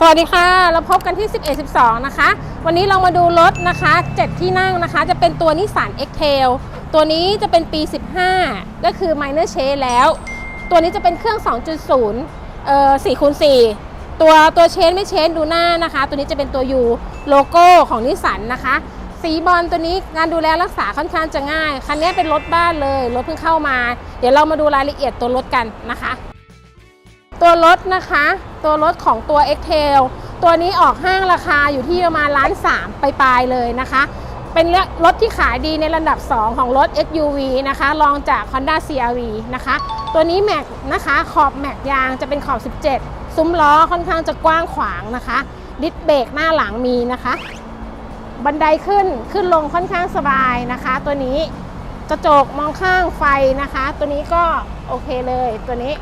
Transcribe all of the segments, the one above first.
สวัสดีค่ะ เราพบกันที่ 11 12 นะคะ วันนี้เรามาดูรถนะคะ 7 ที่นั่งนะคะ จะเป็นตัวนิสสัน X-Trail ตัวนี้จะเป็นปี 15 ก็คือ Minor Change แล้ว ตัวนี้จะเป็นเครื่อง 2.0 เอ่อ4คูณ4ตัวตัวเชนไม่เชนดูหน้านะคะ ตัวนี้จะเป็นตัว U โลโก้ของนิสสันนะคะ สีบอลตัวนี้งานดูแลรักษาค่อนข้างจะง่าย คันนี้เป็นรถบ้านเลย รถเพิ่งเข้ามา เดี๋ยวเรามาดูรายละเอียดตัวรถกันนะคะ ตัวรถนะคะ ตัวรถของตัว x t a i l ตัวนี้ออกห้างราคาอยู่ที่ประมาณล้านสามไปปลายเลยนะคะ เป็นรถที่ขายดีในระดับ 2 ของรถ SUV นะคะรองจาก Honda CR-V นะคะ ตัวนี้แม็กนะคะขอบแม็กยางจะเป็นขอบ 17 ซุ้มล้อค่อนข้างจะกว้างขวางนะคะดิสเบรกหน้าหลังมีนะคะ บันไดขึ้นขึ้นลงค่อนข้างสบายนะคะ ตัวนี้กระจกมองข้างไฟนะคะ ตัวนี้ก็โอเคเลยตัวนี้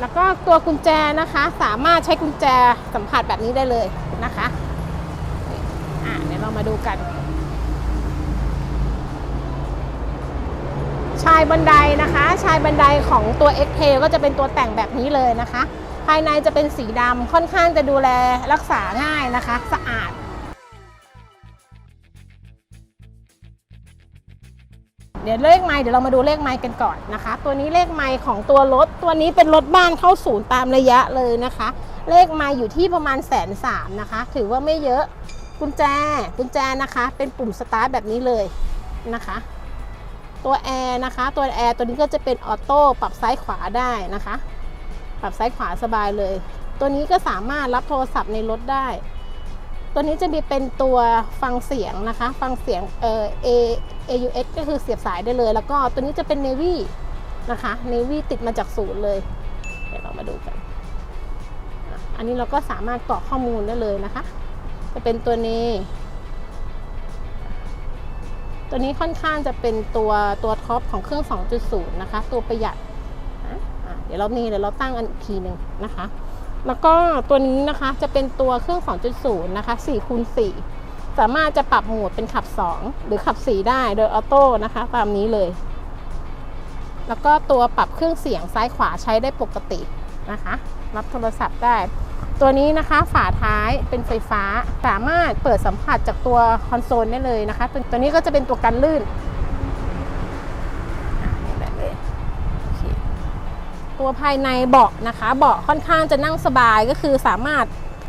แล้วก็ตัวกุญแจนะคะ สามารถใช้กุญแจสัมผัสแบบนี้ได้เลยนะคะอะเดี๋ยวเรามาดูกัน ชายบันไดนะคะ ชายบันไดของตัว x t a ก็จะเป็นตัวแต่งแบบนี้เลยนะคะ ภายในจะเป็นสีดำค่อนข้างจะดูแลรักษาง่ายนะคะ สะอาด เดี๋ยวเลขไมล์เดี๋ยวเรามาดูเลขไมล์กันก่อนนะคะ ตัวนี้เลขไมล์ของตัวรถ ตัวนี้เป็นรถบ้านเข้าศูนย์ตามระยะเลยนะคะ เลขไมล์อยู่ที่ประมาณแสนสามนะคะ ถือว่าไม่เยอะกุญแจกุญแจนะคะ เป็นปุ่มสตาร์ทแบบนี้เลยนะคะ ตัวแอร์นะคะ ตัวแอร์ตัวนี้ก็จะเป็นออโต้ปรับซ้ายขวาได้นะคะ ปรับซ้ายขวาสบายเลย ตัวนี้ก็สามารถรับโทรศัพท์ในรถได้ ตัวนี้จะมีเป็นตัวฟังเสียงนะคะ ฟังเสียงเอ่อ A AUX ก็คือเสียบสายได้เลย แล้วก็ตัวนี้จะเป็น Navy นะคะ Navy ติดมาจากศูนย์เลย เดี๋ยวเรามาดูกัน อันนี้เราก็สามารถกรอกข้อมูลได้เลยนะคะ จะเป็นตัวนี้ ตัวนี้ค่อนข้างจะเป็นตัวตัวท็อปของเครื่อง 2.0 นะคะ ตัวประหยัด เดี๋ยวเรานี่เดี๋ยวเราตั้งอันอีกทีหนึ่งนะคะ แล้วก็ตัวนี้นะคะจะเป็นตัวเครื่อง 2.0 นะคะ4คูณ4สามารถจะปรับโหมดเป็นขับ 2 หรือขับ 4 ได้โดยออโต้นะคะ ตามนี้เลย แล้วก็ตัวปรับเครื่องเสียงซ้ายขวาใช้ได้ปกตินะคะ รับโทรศัพท์ได้ ตัวนี้นะคะฝาท้ายเป็นไฟฟ้าสามารถเปิดสัมผัสจากตัวคอนโซลได้เลยนะคะ ตัวตัวนี้ก็จะเป็นตัวกันลื่นอะนี่แบบเลยโอเค ตัวภายในเบาะนะคะ เบาะค่อนข้างจะนั่งสบายก็คือสามารถ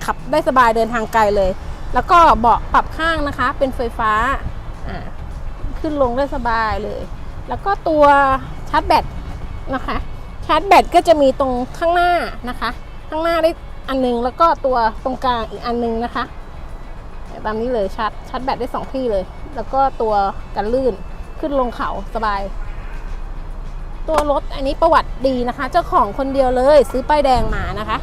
ขับได้สบายเดินทางไกลเลย แล้วก็เบาะปรับข้างนะคะ เป็นไฟฟ้าขึ้นลงได้สบายเลย แล้วก็ตัวชาร์จแบตนะคะ ชาร์จแบตก็จะมีตรงข้างหน้านะคะ ข้างหน้าได้อันหนึงแล้วก็ตัวตรงกลางอีกอันหนึงนะคะตามนี้เลยชาร์จชาร์จแบตได้สองที่เลย แล้วก็ตัวกันลื่นขึ้นลงเขาสบาย ตัวรถอันนี้ประวัติดีนะคะ เจ้าของคนเดียวเลยซื้อป้ายแดงมานะคะ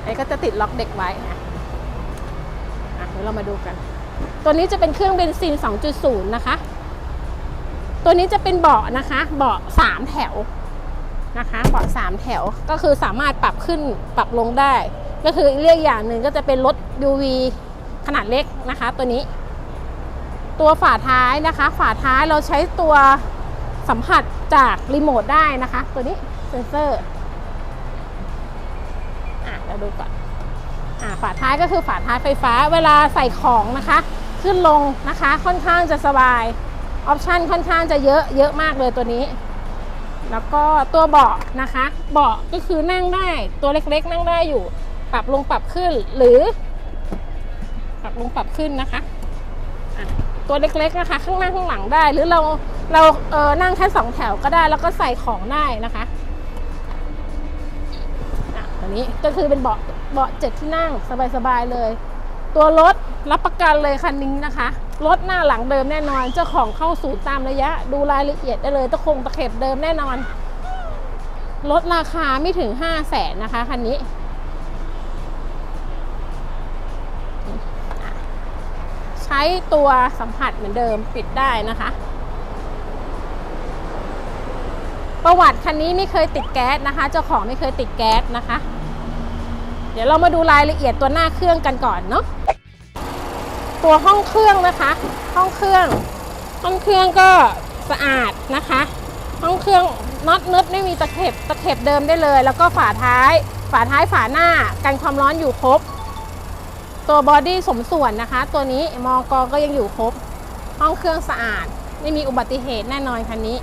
อันนี้ก็จะติดล็อกเด็กไว้อะอะเดี๋ยวเรามาดูกัน ตัวนี้จะเป็นเครื่องเบนซิน 2.0 นะคะ ตัวนี้จะเป็นเบาะนะคะ เบาะ 3 แถวนะคะ เบาะ 3 แถว ก็คือสามารถปรับขึ้นปรับลงได้ ก็คือเรียกอย่างหนึ่งก็จะเป็นรถ UV ขนาดเล็กนะคะตัวนี้ ตัวฝาท้ายนะคะ ฝาท้ายเราใช้ตัวสัมผัสจากรีโมทได้นะคะ ตัวนี้เซนเซอร์อะเราดูก่อนอะฝาท้ายก็คือฝาท้ายไฟฟ้าเวลาใส่ของนะคะ ขึ้นลงนะคะค่อนข้างจะสบายออปชันค่อนข้างจะเยอะเยอะมากเลยตัวนี้ แล้วก็ตัวเบาะนะคะ เบาะก็คือนั่งได้ตัวเล็กๆ นั่งได้อยู่ ปรับลงปรับขึ้นหรือ ปรับลงปรับขึ้นนะคะอะ ตัวเล็กๆนะคะ ข้างหน้าข้างหลังได้ หรือเราเราเออนั่งแค่สองแถวก็ได้ แล้วก็ใส่ของได้นะคะอะตัวนี้ก็คือเป็นเบาะเบาะเจ็ดที่นั่งสบายๆเลย ตัวรถรับประกันเลยคันนี้นะคะรถหน้าหลังเดิมแน่นอน เจ้าของเข้าสู่ตามระยะ ดูรายละเอียดได้เลยตะคงตะเข็บเดิมแน่นอนลดราคาไม่ถึง 5 0 0แสนนะคะคันนี้ ช้ตัวสัมผัสเหมือนเดิมปิดได้นะคะ ประวัติคันนี้ไม่เคยติดแก๊สนะคะ เจ้าของไม่เคยติดแก๊สนะคะ เดี๋ยวเรามาดูรายละเอียดตัวหน้าเครื่องกันก่อนเนาะตัวห้องเครื่องนะคะ ห้องเครื่องห้องเครื่องก็สะอาดนะคะ ห้องเครื่องน็อตนึบไม่มีตะเข็บตะเข็บเดิมได้เลย แล้วก็ฝาท้าย ฝาท้ายฝาหน้ากันความร้อนอยู่ครบ ตัวบอดี้สมส่วนนะคะ ตัวนี้มอกอก็ยังอยู่ครบ ห้องเครื่องสะอาด ไม่มีอุบัติเหตุแน่นอนคันนี้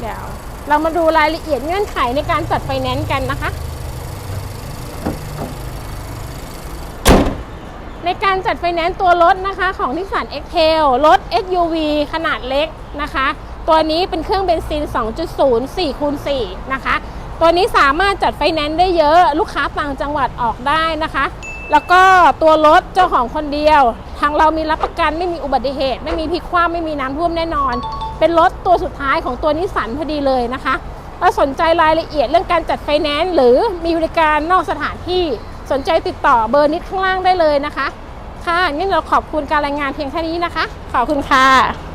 เดี๋ยวเรามาดูรายละเอียดเงื่อนไขในการจัดไฟแนนซ์กันนะคะ ในการจัดไฟแนนซ์ตัวรถนะคะของนิสสัน X-Trail รถ SUV ขนาดเล็กนะคะ ตัวนี้เป็นเครื่องเบนซิน 2.0 4คูณ4นะคะ ตัวนี้สามารถจัดไฟแนนซ์ได้เยอะลูกค้าต่างจังหวัดออกได้นะคะ แล้วก็ตัวรถเจ้าของคนเดียว ทางเรามีรับประกันไม่มีอุบัติเหตุ ไม่มีพลิกคว่ำไม่มีน้ำท่วมแน่นอน เป็นรถตัวสุดท้ายของตัวนิสสันพอดีเลยนะคะถ้าสนใจรายละเอียดเรื่องการจัดไฟแนนซ์หรือมีบริการนอกสถานที่สนใจติดต่อเบอร์นิดข้างล่างได้เลยนะคะ ค่ะงั้นเราขอบคุณการรายงานเพียงแค่นี้นะคะ ขอบคุณค่ะ